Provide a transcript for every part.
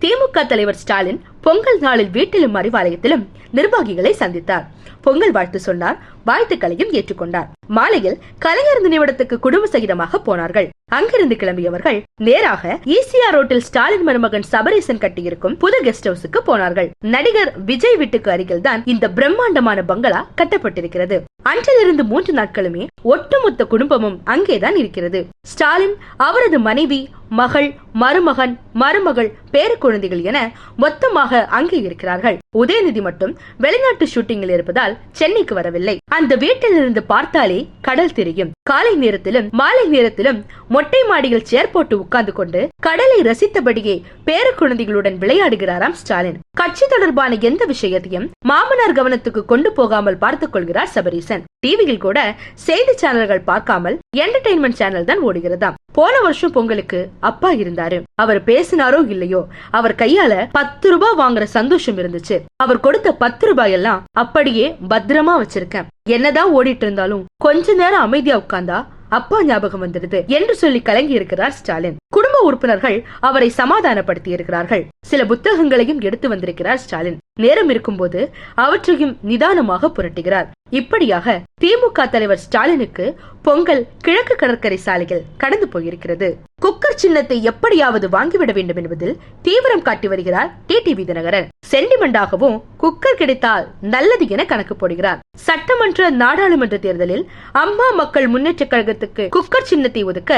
திமுக தலைவர் ஸ்டாலின் பொங்கல் நாளில் வீட்டிலும் அறிவாலயத்திலும் நிர்வாகிகளை சந்தித்தார். பொங்கல் வாழ்த்து சொன்னார். வாழ்த்துக்களையும் ஏற்றுக்கொண்டார். மாலையில் கலைஞர் நிமிடத்துக்கு குடும்ப சகிதமாக போனார்கள். அங்கிருந்து கிளம்பியவர்கள் நேராக ஈசிஆர் ரோட்டில் ஸ்டாலின் மருமகன் சபரீசன் கட்டியிருக்கும் புது கெஸ்ட் ஹவுஸுக்கு போனார்கள். நடிகர் விஜய் வீட்டுக்கு அருகில் தான் இந்த பிரம்மாண்டமான பங்களா கட்டப்பட்டிருக்கிறது. அன்றிலிருந்து மூன்று நாட்களுமே ஒட்டுமொத்த குடும்பமும் அங்கேதான் இருக்கிறது. ஸ்டாலின் அவரது மனைவி மகள் மருமகன் மருமகள் பேர குழந்தைகள் என மொத்தமாக அங்கே இருக்கிறார்கள் உதயநிதி மட்டும் வெளிநாட்டு ஷூட்டிங்கில் இருப்பதால் சென்னைக்கு வரவில்லை. அந்த வீட்டில் இருந்து பார்த்தாலே கடல் தெரியும். காலை நேரத்திலும் மாலை நேரத்திலும் மொட்டை மாடியில் சேர் போட்டு உட்கார்ந்து கொண்டு கடலை ரசித்தபடியே பேர குழந்தைகளுடன் விளையாடுகிறாராம் ஸ்டாலின். கட்சி தொடர்பான எந்த விஷயத்தையும் மாமனார் கவனத்துக்கு கொண்டு போகாமல் பார்த்துக் கொள்கிறார் சபரீசன். டிவியில் கூட செய்தி சேனல்கள் பார்க்காமல் என்டர்டைன்மெண்ட் சேனல் தான் ஓடுகிறதாம். போன வருஷம் பொங்கலுக்கு அப்பா இருந்தாரு. அவர் பேசினாரோ இல்லையோ அவர் கையால பத்து ரூபாய் வாங்குற சந்தோஷம் இருந்துச்சு. அவர் கொடுத்த பத்து ரூபாய் எல்லாம் அப்படியே பத்திரமா வச்சிருக்கேன். என்னதான் ஓடிட்டு இருந்தாலும் கொஞ்ச நேரம் அமைதியா உட்கார்ந்தா அப்பா ஞாபகம் வந்துடுது என்று சொல்லி கலங்கி இருக்கிறார் ஸ்டாலின் குடும்ப உறுப்பினர்கள் அவரை சமாதானப்படுத்தி இருக்கிறார்கள் சில புத்தகங்களையும் எடுத்து வந்திருக்கிறார் ஸ்டாலின். நேரம் இருக்கும்போது அவற்றையும் நிதானமாக புரட்டுகிறார். இப்படியாக திமுக தலைவர் ஸ்டாலினுக்கு பொங்கல் கிழக்கு கடற்கரை சாலையில் கடந்து போயிருக்கிறது. குக்கர் சின்னத்தை எப்படியாவது வாங்கிவிட வேண்டும் என்பதில் தீவிரம் காட்டி வருகிறார் டிடிவி தினகரன். சென்டிமெண்டாகவும் குக்கர் கிடைத்தால் நல்லது என கணக்கு போடுகிறார். சட்டமன்ற நாடாளுமன்ற தேர்தலில் அம்மா மக்கள் முன்னேற்ற கழகத்துக்கு குக்கர் சின்னத்தை ஒதுக்க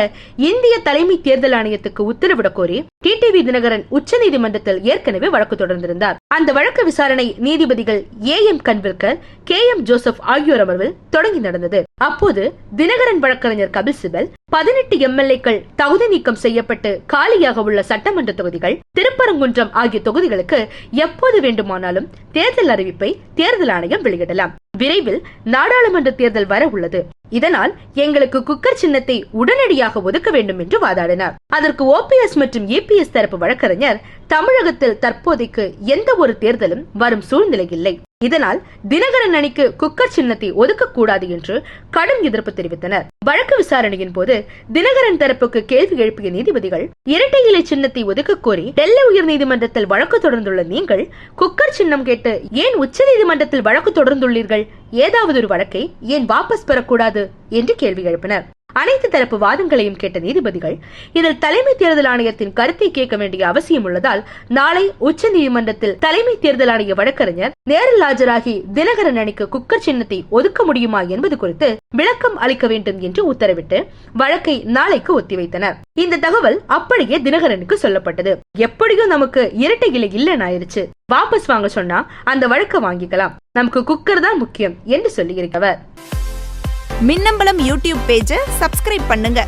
இந்திய தலைமை தேர்தல் ஆணையத்துக்கு உத்தரவிடக் கோரி டிடிவி தினகரன் உச்சநீதிமன்றத்தில் ஏற்கனவே வழக்கு தொடர்ந்திருந்தார். அந்த வழக்கு விசாரணை நீதிபதிகள் A M Khanwilkar K M Joseph ஆகியோர் அமர்வில் தொடங்கி நடந்தது. அப்போது தினகரன் வழக்கறிஞர் கபில் சிபல் பதினெட்டு எம்எல்ஏக்கள் தகுதி நீக்கம் செய்யப்பட்டு காலியாக உள்ள சட்டமன்ற தொகுதிகள் திருப்பரங்குன்றம் ஆகிய தொகுதிகளுக்கு எப்போது வேண்டுமானாலும் தேர்தல் அறிவிப்பை தேர்தல் ஆணையம் வெளியிடலாம். விரைவில் நாடாளுமன்ற தேர்தல் வர உள்ளது. இதனால் எங்களுக்கு குக்கர் சின்னத்தை உடனடியாக ஒதுக்க வேண்டும் என்று வாதாடினார். அதற்கு ஓபிஎஸ் மற்றும் ஏபிஎஸ் தரப்பு வழக்கறிஞர் தமிழகத்தில் தற்போதைக்கு எந்த ஒரு தேர்தலும் வரும் சூழ்நிலை இல்லை இதனால் தினகரன் அணிக்கு குக்கர் சின்னத்தை ஒதுக்கக்கூடாது என்று கடும் எதிர்ப்பு தெரிவித்தனர். வழக்கு விசாரணையின் போது தினகரன் தரப்புக்கு கேள்வி எழுப்பிய நீதிபதிகள் இரட்டை இலை சின்னத்தை ஒதுக்க கோரி டெல்லி உயர்நீதிமன்றத்தில் வழக்கு தொடர்ந்துள்ள நீங்கள் குக்கர் சின்னம் கேட்டு ஏன் உச்சநீதிமன்றத்தில் வழக்கு தொடர்ந்துள்ளீர்கள்? ஏதாவது ஒரு வழக்கை ஏன் வாபஸ் பெறக்கூடாது? என்று கேள்வி எழுப்பினர். அனைத்து தரப்பு வாதங்களையும் கேட்ட நீதிபதிகள் இதில் தலைமை தேர்தல் ஆணையத்தின் கருத்தை கேட்க வேண்டிய அவசியம் உள்ளதால் நாளை உச்சநீதிமன்றத்தில் தலைமை தேர்தல் ஆணைய வழக்கறிஞர் நேரில் ஆஜராகி தினகரன் அணிக்கு குக்கர் சின்னத்தை ஒதுக்க முடியுமா என்பது குறித்து விளக்கம் அளிக்க வேண்டும் என்று உத்தரவிட்டு வழக்கை நாளைக்கு ஒத்திவைத்தனர். இந்த தகவல் அப்படியே தினகரனுக்கு சொல்லப்பட்டது. எப்படியும் நமக்கு இரட்டை இலை இல்லைன்னு ஆயிருச்சு. வாபஸ் வாங்க சொன்னா அந்த வழக்கை வாங்கிக்கலாம். நமக்கு குக்கர் தான் முக்கியம் என்று சொல்லியிருக்கவர் மின்னம்பலம் யூடியூப் பேஜை சப்ஸ்கிரைப் பண்ணுங்க.